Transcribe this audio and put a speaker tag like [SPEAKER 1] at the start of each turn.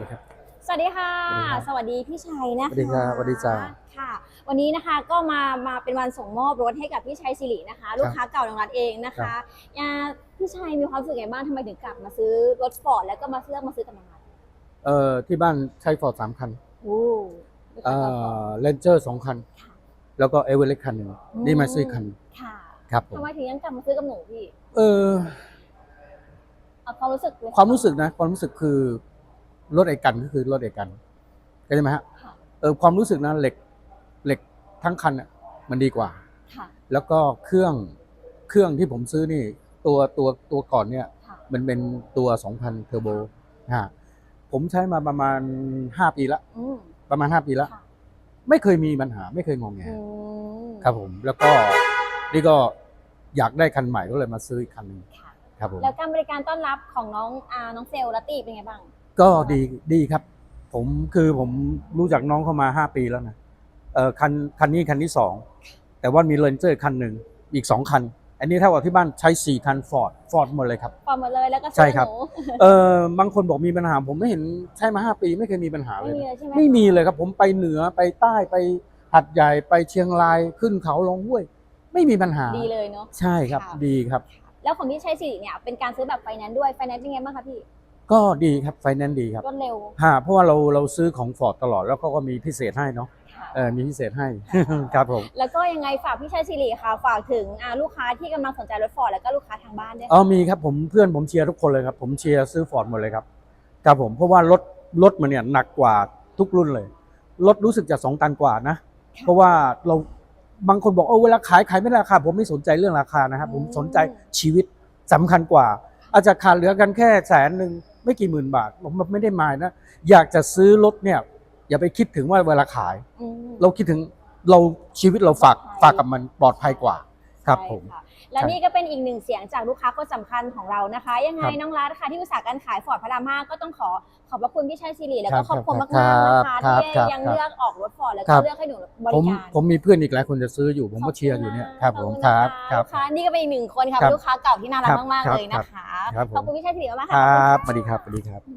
[SPEAKER 1] นะครับ
[SPEAKER 2] สวัสดีค่ะ
[SPEAKER 1] สวัสดีครับ
[SPEAKER 2] สวัสดีพี่ชัยนะคะ
[SPEAKER 1] สวัสดีครับสวัสดีจ้า
[SPEAKER 2] ค่ะ วันนี้นะคะก็มามาเป็นวันส่งมอบรถให้กับพี่ชัยสิรินะคะ ลูกค้าเก่าของรัฐเองนะคะอ่าพี่ชัยมีความรู้สึกไงบ้างทำไมถึงกลับมาซื้อรถฟอร์ดแล้วก็มาเลือกมาซื้อกับนางรัฐ
[SPEAKER 1] เอ่อที่บ้านใช้ฟอร์ดสามคัน
[SPEAKER 2] โอ้
[SPEAKER 1] เอ่อเลนเจอร์สองคัน แล้วก็เอเวอเรสต์คันหนึ่งนี่มาซื้อคัน
[SPEAKER 2] ค่ะ
[SPEAKER 1] ครับผม
[SPEAKER 2] ทำไมถึงยังกลับมาซื้อกับหนูพี่
[SPEAKER 1] เออ
[SPEAKER 2] เอาความรู้สึกเลย
[SPEAKER 1] ความรู้สึกนะ ความรู้สึกคือ รถไอ้กันก็คือรถไอ้กันเข้าใจไหมฮะ
[SPEAKER 2] ค่ะ
[SPEAKER 1] เออความรู้สึกนะเหล็กเหล็กทั้งคันอะมันดีกว่า
[SPEAKER 2] ค่ะ
[SPEAKER 1] แล้วก็เครื่องเครื่องที่ผมซื้อนี่ ตัวตัวตัวก่อนเนี่ย
[SPEAKER 2] ค่ะ
[SPEAKER 1] มันเป็นตัว 2,000 เทอร์โบฮะผมใช้มาประมาณ 5 ปีละ
[SPEAKER 2] อืม
[SPEAKER 1] ประมาณ 5 ปีละ
[SPEAKER 2] ค่ะ
[SPEAKER 1] ไม่เคยมีปัญหา ไม่เคยงองแง
[SPEAKER 2] อืม
[SPEAKER 1] ครับผม แล้วก็นี่ก็อยากได้คันใหม่ก็เลยมาซื้ออีกคันหนึ่ง
[SPEAKER 2] ค่ะ
[SPEAKER 1] ครับผม
[SPEAKER 2] แล้วการบริการต้อนรับของน้องอาน้องเซลลลัตตี้เป็นไงบ้าง
[SPEAKER 1] ก็ดีดีครับ ผมคือผมรู้จักน้องเข้ามา 5 ปีแล้วนะเออคันคันนี้คันที่สองแต่ว่ามีเลนเจอร์คันหนึ่งอีก 2 คัน อันนี้เท่ากับที่บ้านใช้ 4 คันฟอร์ดฟอร์ดหมดเลยครับ
[SPEAKER 2] ฟอร์มหมดเลยแล้วก็
[SPEAKER 1] ใช่ครับ
[SPEAKER 2] หนู
[SPEAKER 1] เออบางคนบอกมีปัญหา ผมไม่เห็นใช้มา 5 ปีไม่เคยมีปัญหาเล
[SPEAKER 2] ไม่
[SPEAKER 1] ย
[SPEAKER 2] มี
[SPEAKER 1] นะ
[SPEAKER 2] เลยใช่ไหม
[SPEAKER 1] ไม่มีเลยครับผมไปเหนือไปใต้ไปหัดใหญ่ไปเชียงรายขึ้นเขาลงห้วย ไม่มีปัญหา
[SPEAKER 2] ดีเลยเนาะ
[SPEAKER 1] ใช่ครับ
[SPEAKER 2] ค่ะ
[SPEAKER 1] ดีครับ
[SPEAKER 2] แล้วของพี่ชัยสิริเนี่ยเป็นการซื้อแบบไฟแนนซ์ด้วยไฟแนนซ์เป็นไงบ้างคะพี่
[SPEAKER 1] ก็ดีครับไฟแนนซ์ดีครับ
[SPEAKER 2] รวดเร็ว
[SPEAKER 1] ฮะเพราะว่าเราเราซื้อของฟอร์ดตลอดแล้วเขาก็มีพิเศษให้เนาะ
[SPEAKER 2] ค่ะ
[SPEAKER 1] เออมีพิเศษให้ ครับผม
[SPEAKER 2] แล้วก็ยังไงฝากพี่ชัยสิริค่ะ ฝากถึงอ่าลูกค้าที่กำลังสนใจรถฟอร์ดแล้วก็ลูกค้าทางบ้านด้วย
[SPEAKER 1] อ๋อมีครับผมเพื่อนผมเชียร์ทุกคนเลยครับ ผมเชียร์ซื้อฟอร์ดหมดเลยครับครับผมเพราะว่ารถรถมันเนี่ยหนักกว่าทุกรุ่นเลยรถรู้สึกจะสองตันกว่านะ เพราะว่าเราบางคนบอกเออเวลาขายขายไม่ได้ราคา ผมไม่สนใจเรื่องราคานะครับผมสนใจชีวิตสำคัญกว่า อาจจะขาดเหลือกันแค่แสนหนึ่ง ไม่กี่หมื่นบาทผมไม่ได้หมายนะ อยากจะซื้อรถเนี่ย อย่าไปคิดถึงว่าเวลาขาย
[SPEAKER 2] อืม
[SPEAKER 1] เราคิดถึงเราชีวิตเราฝาก
[SPEAKER 2] ปลอดภัย
[SPEAKER 1] ฝากกับมันปลอดภัยกว่าครับ
[SPEAKER 2] ใช่
[SPEAKER 1] ผมะ
[SPEAKER 2] และนี่ก็เป็นอีกหนึ่งเสียงจากลูกค้าคนสำคัญของเรานะคะ ยังไง
[SPEAKER 1] ครับ
[SPEAKER 2] น้องรัฐค่ะที่อุตสาหการขายฟอร์ดพระรามห้าก็ต้องขอขอบพระคุณพี่ชัยสิริแล้ว
[SPEAKER 1] ครั
[SPEAKER 2] ก็
[SPEAKER 1] บ
[SPEAKER 2] ขอบคุณ
[SPEAKER 1] ครั
[SPEAKER 2] มาก
[SPEAKER 1] บ
[SPEAKER 2] ๆนะคะ
[SPEAKER 1] ครับ
[SPEAKER 2] ที่
[SPEAKER 1] ครับ
[SPEAKER 2] ยัง
[SPEAKER 1] ครับ
[SPEAKER 2] เลือกอ อกรถฟอร์ดแล้ว
[SPEAKER 1] ครั
[SPEAKER 2] ก็
[SPEAKER 1] บ
[SPEAKER 2] เลือกให้หนูบ
[SPEAKER 1] ผม
[SPEAKER 2] ริการ
[SPEAKER 1] ผมมีเพื่อนอีกหลายคนจะซื้ออยู่ ผมก็เชียร์อยู่เนี่ยครับผมครับครับ
[SPEAKER 2] ค่ะนี่ก็เป็นอีกหนึ่งคนค่ะ
[SPEAKER 1] ครับ
[SPEAKER 2] ลูกค้าเก่าที่น่ารัก
[SPEAKER 1] ครับ
[SPEAKER 2] มาก
[SPEAKER 1] ครั
[SPEAKER 2] ๆ
[SPEAKER 1] บ
[SPEAKER 2] เลยนะคะ
[SPEAKER 1] ครับผม
[SPEAKER 2] ขอบคุณพี่ชัยสิริมากๆ
[SPEAKER 1] ค
[SPEAKER 2] ค่ะ
[SPEAKER 1] รับ
[SPEAKER 2] ข
[SPEAKER 1] ส
[SPEAKER 2] อ
[SPEAKER 1] วัส
[SPEAKER 2] ณ
[SPEAKER 1] ดีะครับสวัสดีครับ